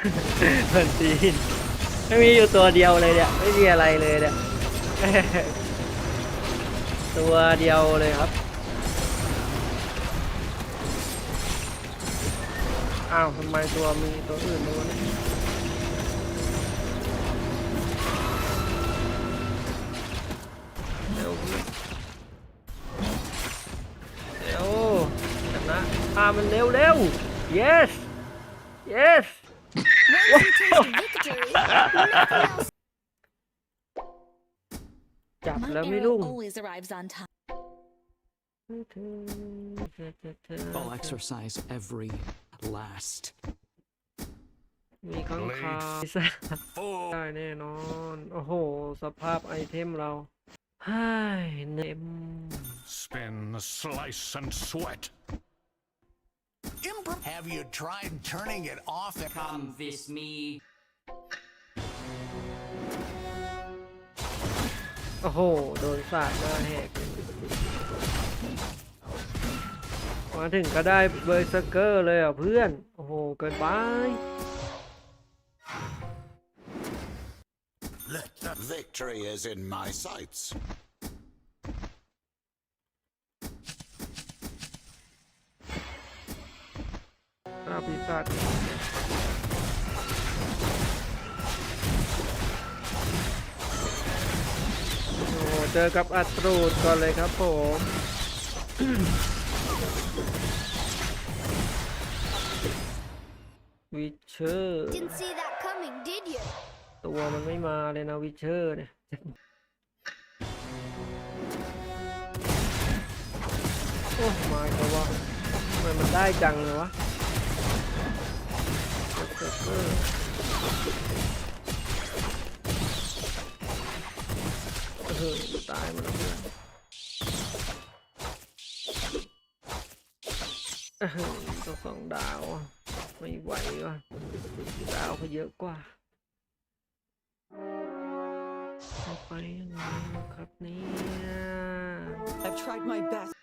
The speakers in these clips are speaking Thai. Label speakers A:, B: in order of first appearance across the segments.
A: เหมือนตีนไม่มีอยู่ตัวเดียวเลยเนี่ย ไม่มีอะไรเลยเนี่ย ตัวเดียวเลยครับ อ้าวทำไมตัวมีตัวอื่นด้วยเนี่ยเร็วเร็วชนะพามันเร็วเร็ว yes yes
B: Once you taste victory, nothing else
A: จับ
B: My
A: แล้วไม่
B: arrow
A: รุ่ง
B: always arrives on time.
C: I'll exercise every last.
A: มีข้างคาวได้แน่นอน โอ้โห สภาพไอเทมเราฮ่ายเนม
D: Spin, slice, and sweat.
E: Impro- Have you tried turning it off?
F: Come this me.
A: โอ้โห โดนสาดหน้าแหกมาถึงก็ได้เบอร์สเกอร์เลยอ่ะเพื่อน โอ้โห เกินไป
E: Let the victory is in my sights.
A: อ้าวปีศาจโอ้โหเจอกับอัตรูดก่อนเลยครับผมวิเชอร์
B: Didn't see that coming, did you?
A: ตัวมันไม่มาเลยนะวิเชอร์เนี่ยโอ้มาอีกแล้ววะทำไมมันได้จังเลยวะ เซอร์เอร์เอตายมันแล้วเพื่อนเออต้องสองดาวไม่ไหวว่ะดาวเขาเยอะกว่าจะไปยังไงครับเนี่ย
F: I've tried my best.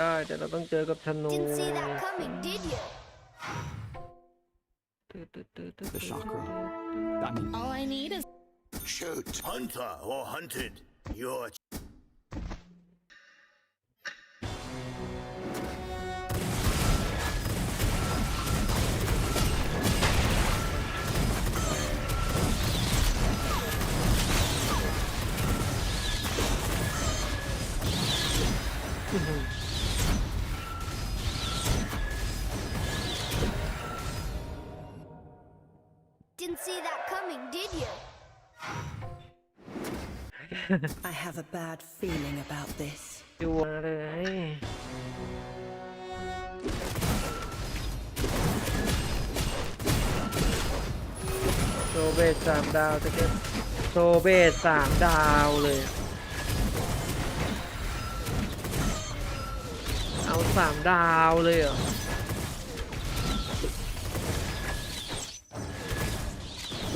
A: ไปได้แต่เราต้องเจอกับธนู
B: Didn't see that coming, did you?
A: ตึ๊ดตึ๊ดตึ๊ดตึ๊ด
C: The chakra. I mean,
B: All I need is
E: Shoot.
G: Hunter or hunted, your
F: I have a bad feeling about this.
A: อยู่มาเลยโซเบตสามดาวจะเก็บโซเบตสามดาวเลย เอาสามดาวเลยเหรอ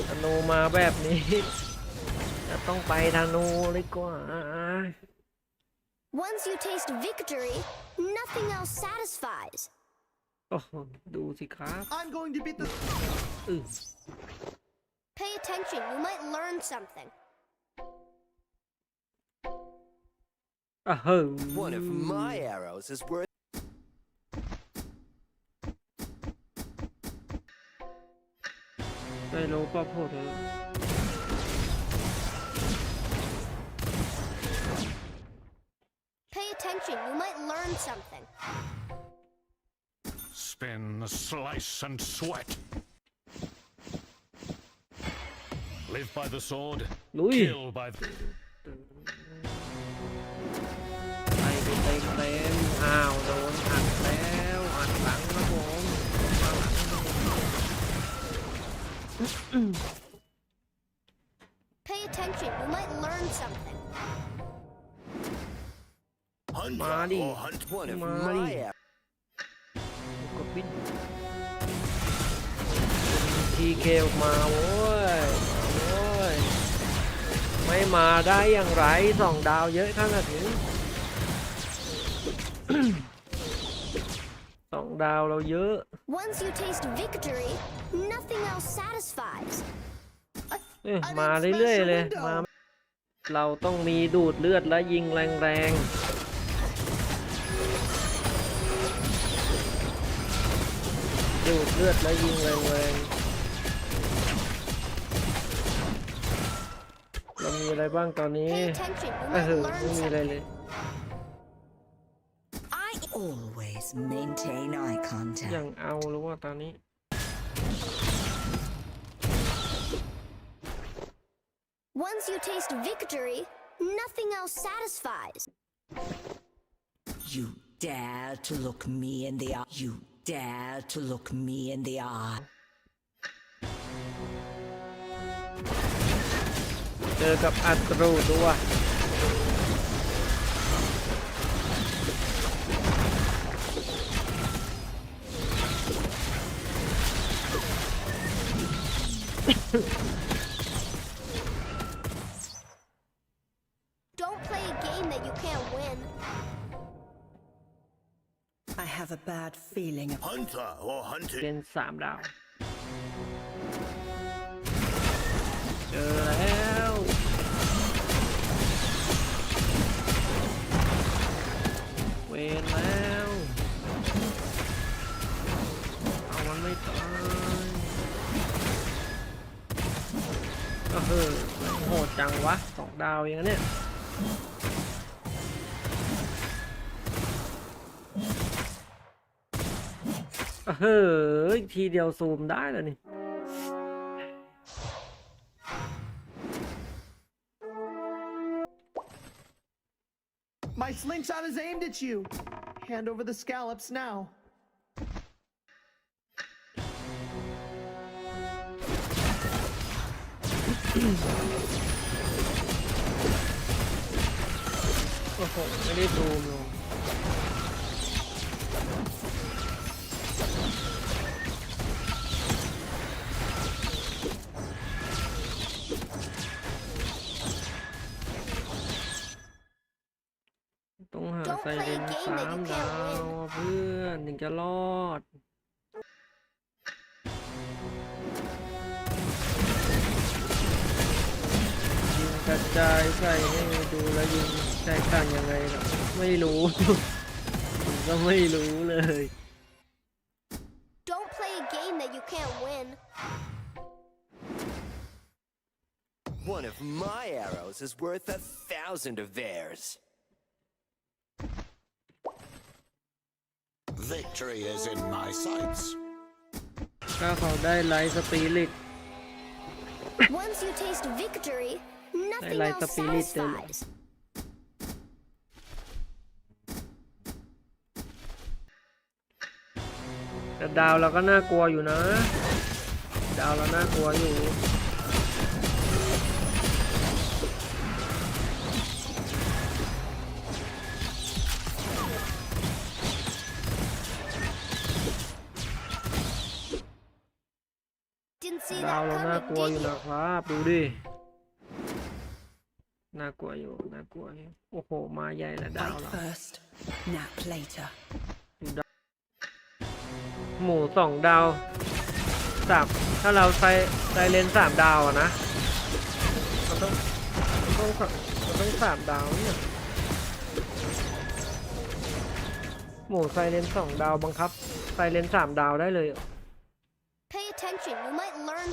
A: ธนูมาแบบนี้ จะต้องไปธนูเลยกว่า
B: Once you taste victory, nothing else satisfies.
A: โอ้โหดูสิครับ
G: I'm going to beat the
A: อือ
B: Pay attention, you might learn something.
A: อ่ะเฮ้ย
G: One of my arrows is worth
A: ได้รู้ป่ะพูดเลย
B: attention. You might learn something.
D: Spin, slice, and sweat. Live by the sword.
A: Louis.
D: Kill by the.
B: Pay attention. You might learn something.
G: Hunter
A: Marty.
G: or hunt one of
A: Marty.
G: my arrows.
A: กดบินทีเคออกมาโว้ยมาโว้ยไม่มาได้อย่างไรสองดาวเยอะขนาดนี้สองดาวเราเยอะ
B: Once you taste victory, nothing else satisfies.
A: เอ้ยมาเรื่อยๆเลยมาเราต้องมีดูดเลือดและยิงแรงๆ ดูดเลือดและยิงแรงๆเรามีอะไรบ้างตอนนี้
B: Pay attention, you
A: เอ
B: might
A: อ
B: learn
A: ไม่มีอะไร
B: something.
A: เลย
F: I always maintain eye
A: ยั
F: contact.
A: งเอาหรือว่าตอนนี้
B: Once you taste victory, nothing else satisfies.
F: You dare to look me in the eye. You dare to look me in the eye.
A: เจอกับอัตรูด้วย
G: Hunter or hunted.
A: เป็นสามดาว เจอแล้วเวนแล้ว เอามันไม่ตายก็คือโหดจังวะสองดาวเองนะเนี่ย เฮ้ยทีเดียวซูมได้แล้วนี่
H: My slingshot is aimed at you. Hand over the scallops now.
A: ต้องหา
B: Don't
A: ไซ
B: play
A: เร
B: a
A: น
B: game
A: สา
B: that
A: ม
B: you
A: ดา
B: can't
A: ว
B: win.
A: อะเพื่อนถึงจะรอดยิงกระจายใส่ให้ดูแล้วยิงแตกต่างยังไงหรอไม่รู้ผมก็ไม่รู้เลย
B: Don't play a game that you can't win.
G: One of my arrows is worth a thousand of theirs.
E: Victory is in my sights.
A: ถ้าเขาได้ไลท์สปิริต
B: Once you taste victory, nothing
A: like the
B: else
A: spirit, uh,
B: satisfies.
A: แต่ดาวเราก็น่ากลัวอยู่นะ ดาวเราน่ากลัวอยู่ าว
B: that
A: เราน่า
B: coming,
A: กลัวอยู่
B: did
A: นะ
B: you?
A: ครับ ดูดิ น่ากลัวอยู่ น่ากลัวอยู่ โอ้โห มาใหญ่แล้วดาว
F: fight
A: เรา
F: first, nap later.
A: หมูสองดาวสามถ้าเราใส่ใส่เลนสามดาวอะนะมันต้องมันต้องสมันต้องสามดาวเนี่ยหมูไซเลนสองดาวบังคับไซเลนสามดาวได้เลยเหรอ
B: Pay attention, you might learn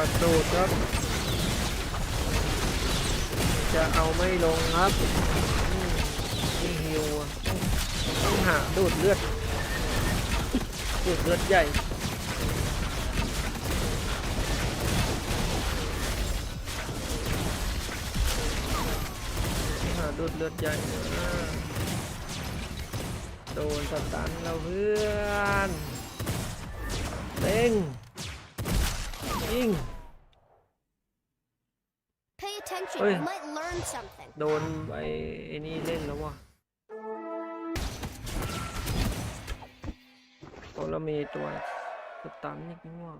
A: ระโดดครับ จะเอาไม่ลงครับนี่ฮิวอะต้องหาดูดเลือด ดูดเลือดใหญ่หาดูดเลือดใหญ่โดนสตันเราเพื่อนเล่งยิ ง
B: Pay attention.
A: Oi.
B: You might learn something.
A: โดนไอ้ไอ้นี่เล่นแล้ววะโอ้เรามีตัวสตันอีกนี่วะ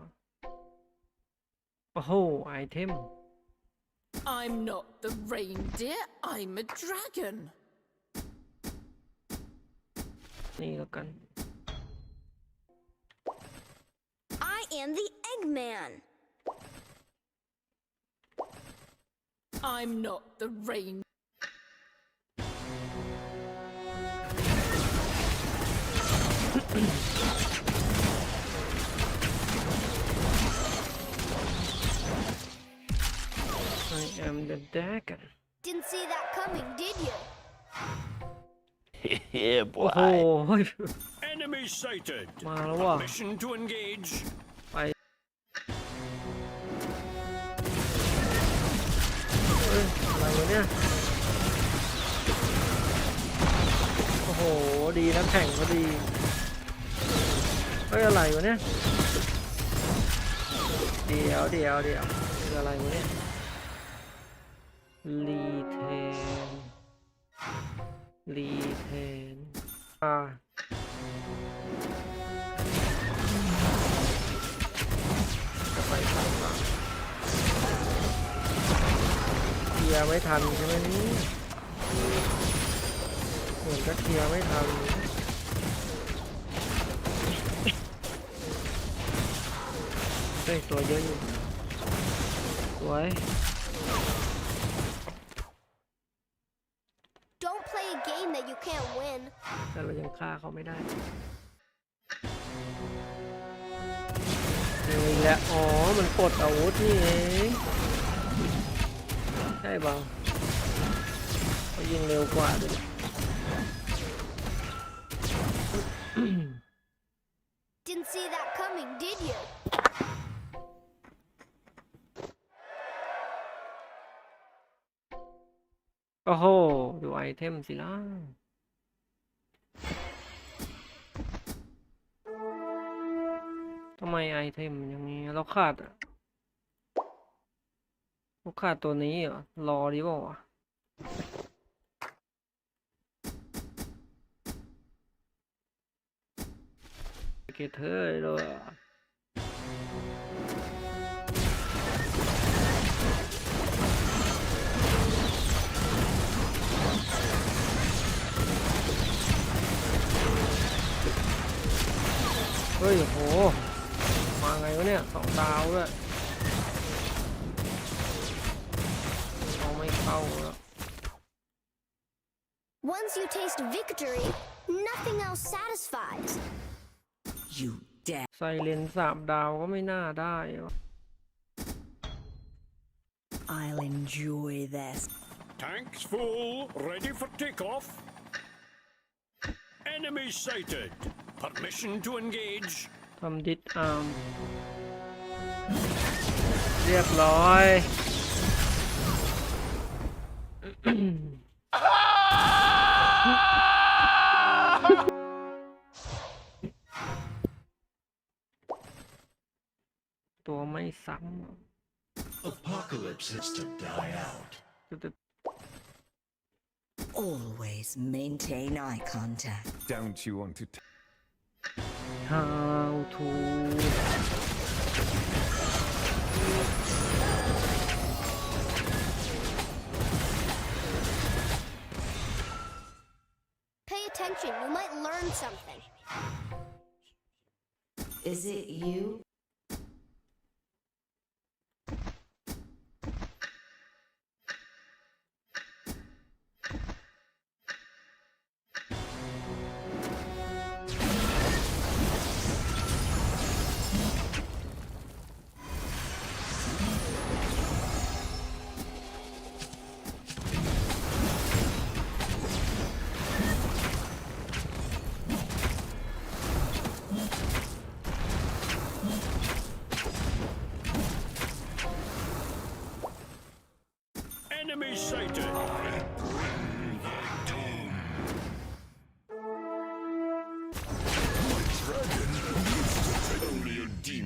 A: โอ้โหไอเทม
I: I'm not the reindeer, I'm a dragon.
A: นี่แล้วกัน
B: I am the Eggman.
I: I'm not the rain.
A: I am the dragon
B: Didn't see that coming, did you?
E: yeah,
A: โอ้โห
D: Enemy sighted.
A: มาแล้วว่ะ
D: Mission to engage.
A: เอ้ยอะไรวะเนี่ย โอ้โห ดีน้ำแข็งก็ดี เฮ้ย อะไรวะเนี่ย เดี๋ยวเดี๋ยวเดี๋ยวคืออะไรวะเนี่ย รีเทน รีเทน อ่า ลียร์ไม่ทันใช่ไหมนี่เหมือนจะเคลียร์ไม่ทันเฮ้ยตัวเยอะอยู่สวย
B: Don't play a game that you can't win.
A: แต่เรายังฆ่าเขาไม่ได้เร็วอีกแล้วอ๋อ มันกดอาวุธนี่เอง ใช่เปล่าเขายิงเร็วกว่าด้วย
B: Didn't see that coming, did you?
A: โอ้โห ดูไอเทมสิล่ะทำไมไอเทมมันอย่างนี้เราขาดอะ เราขาดตัวนี้เหรอ รอดีเปล่าวะเกเธอร์เลยเฮ้ยโห มาไงวะเนี่ย สองดาวด้วย
B: Once you taste victory, nothing else satisfies.
F: You dare.
A: ไซเลนสามดาวก็ไม่น่าได้วะ
F: I'll enjoy this.
D: Tanks full, ready for takeoff. Enemy sighted. Permission to engage.
A: ทำดิสอาร์ม เรียบร้อย ตัวไม่ซ้ำอะ
E: Apocalypse has to die out.
F: Always maintain eye contact.
J: Don't you want to? T-
A: How to
B: attention, you might learn something.
F: Is it you?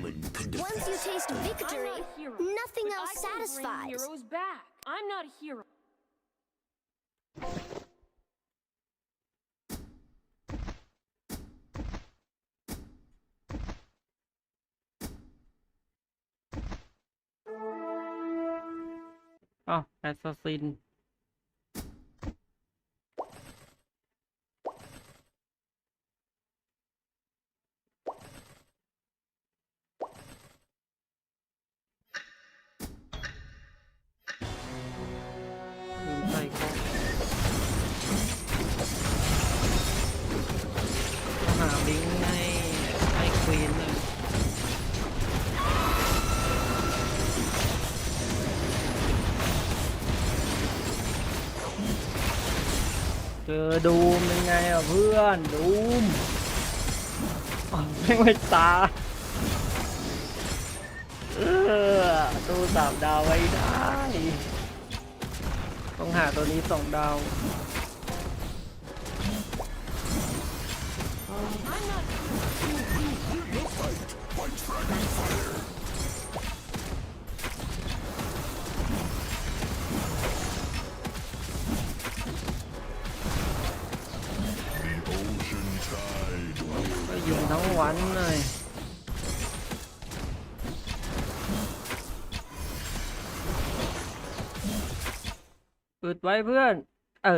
E: Only a demon can
B: Once you taste victory,
I: I'm not a hero,
B: nothing
I: but
B: else
I: I can bring
B: satisfies.
I: heroes back. I'm not a hero.
A: อ้าวแเจอดูมเป็นไงอะเพื่อนดูมไม่ไม่ตาเออตู้สามดาวไว้ได้ ต้องหาตัวนี้สองดาว อึดไว้เพื่อน เอ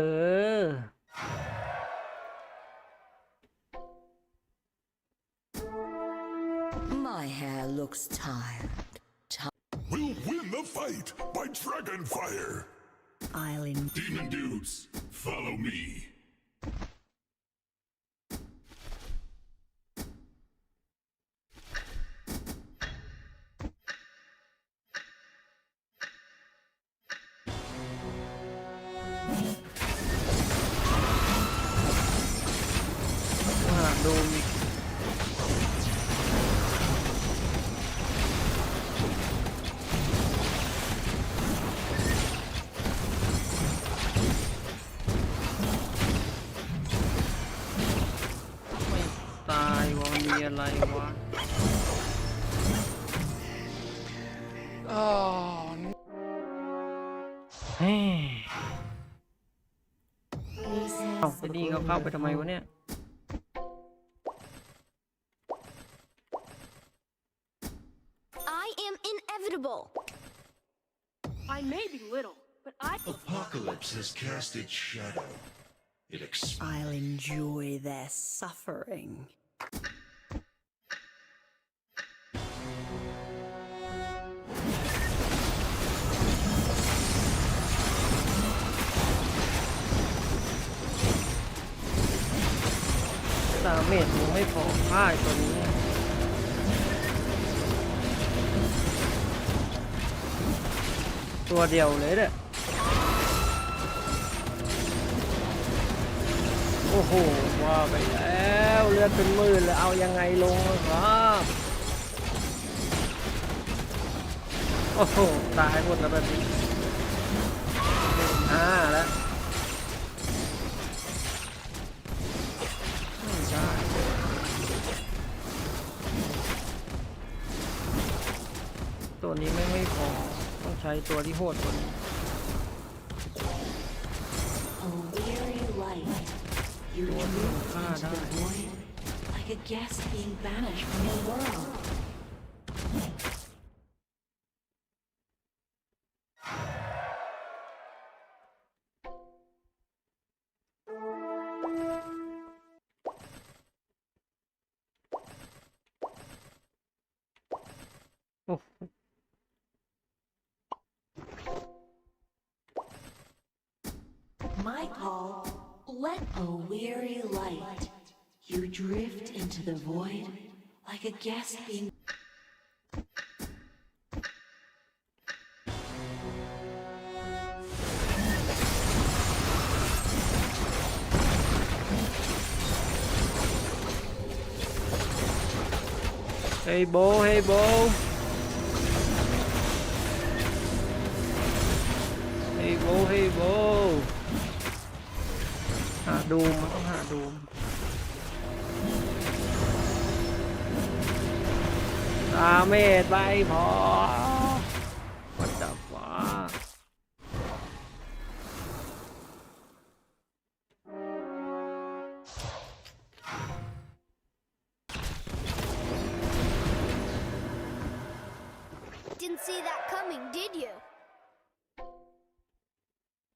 A: อ
F: My hair looks tired. Ti-
E: We'll win the fight by dragon fire.
F: I'll in-
E: Demon dudes, follow me.
A: อะไรวะเฮ้ยเอ้าไอ้นี่เขาเข้าไปทำไมวะเนี่ย
B: I am inevitable.
I: I may be little, but I
E: Apocalypse has cast its shadow. It ex-
F: I'll enjoy their suffering.
A: สามเมตรยังไม่พอพ่าตัวนี้ตัวเดียวเลยเนี่ยโอ้โหว่าไปแล้วเลือดเป็นหมื่นเลยเอายังไงลงอะครับโอ้โหตายหมดแล้วแบบนี้ห้าแล้ว นี้ไม่ไม่พอต้องใช้ตัวที่โหดกว่านี้
J: A weary light. You drift into the void like a guest being banished from your world. the void like a gasping. Hey
A: bố, hey bố. Hey bố, hey bố. Hạ đùm, nó hạ đùm. ยโบดูมมันต้องหาดูมดาเมจไปพอวัดดับฟ้า
B: Didn't see that coming, did you?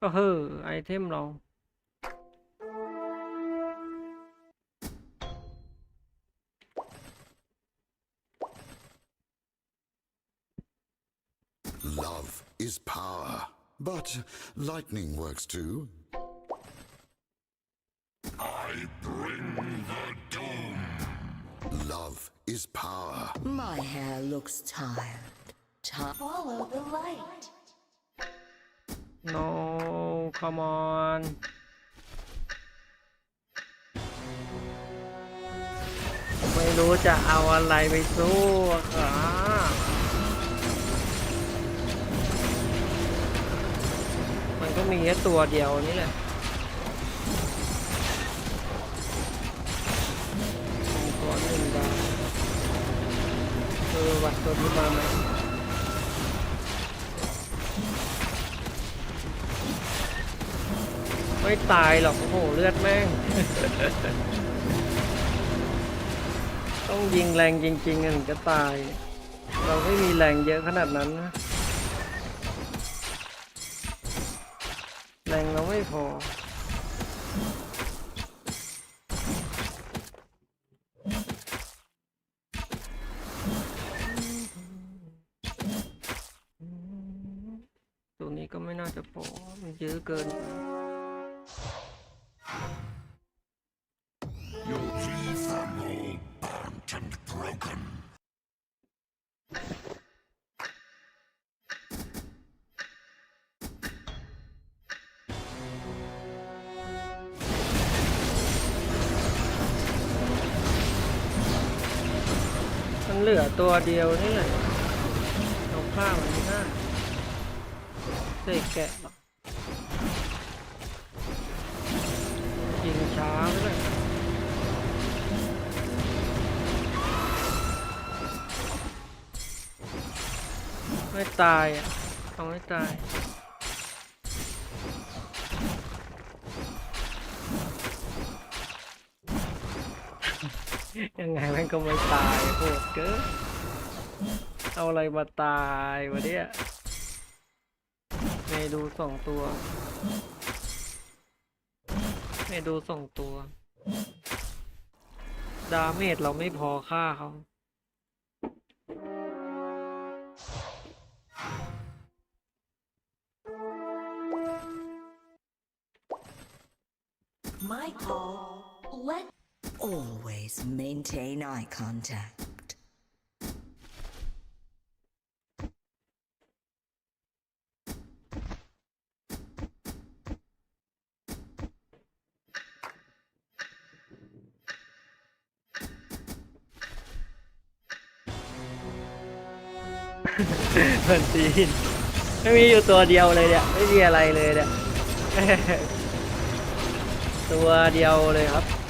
A: ก็เฮ้อไอเทมเรา
E: is power. But lightning works too. I bring the doom. Love is power.
F: My hair looks tired. Ti-
J: Follow the light.
A: no come on ไม่รู้จะเอาอะไรไปสู้อะ ก็มีแค่ตัวเดียวนี่แหละตัวหนึ่งดาวเออวัดตัวนี้มาไหมไม่ตายหรอกโอ้โหเลือดแม่ง ต้องยิงแรงจริงๆถึงจะตาย เราไม่มีแรงเยอะขนาดนั้นนะ พอ ตัวนี้ก็ไม่น่าจะพอ มันเยอะเกินไป
E: You'll leave them all burnt and broken.
A: ลือตัวเดียวนี่แหละเอาข้าวมันไม่ได้เสกแกะกยิงช้าไปเลยไม่ตายอะเอาไม่ตาย ยัง ไงแม่งก็ไม่ตายโหดเกินเอาอะไรมาตายวะเนี่ยเมดูสองตัวเมดูสองตัว ดาเมจเราไม่พอค่าเขา
J: My call. Let
F: Always maintain eye contact.
A: เหมือนจีนไม่มีอยู่ตัวเดียวเลยเนี่ยไม่มีอะไรเลยเนี่ย ตัวเดียวเลยครับ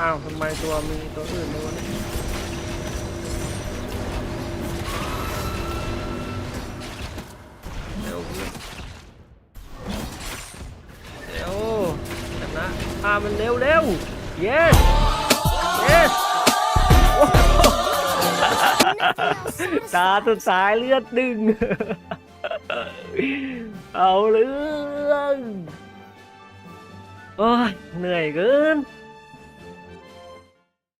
A: อ้าวทำไมตัวมีตัวอื่นด้วยเนี่ยเร็วเพื่อนเร็วชนะพามันเร็วเร็ว yes yes ตาสุดท้ายเลือดดึง เอาเรื่องโอ้ยเหนื่อยเกิน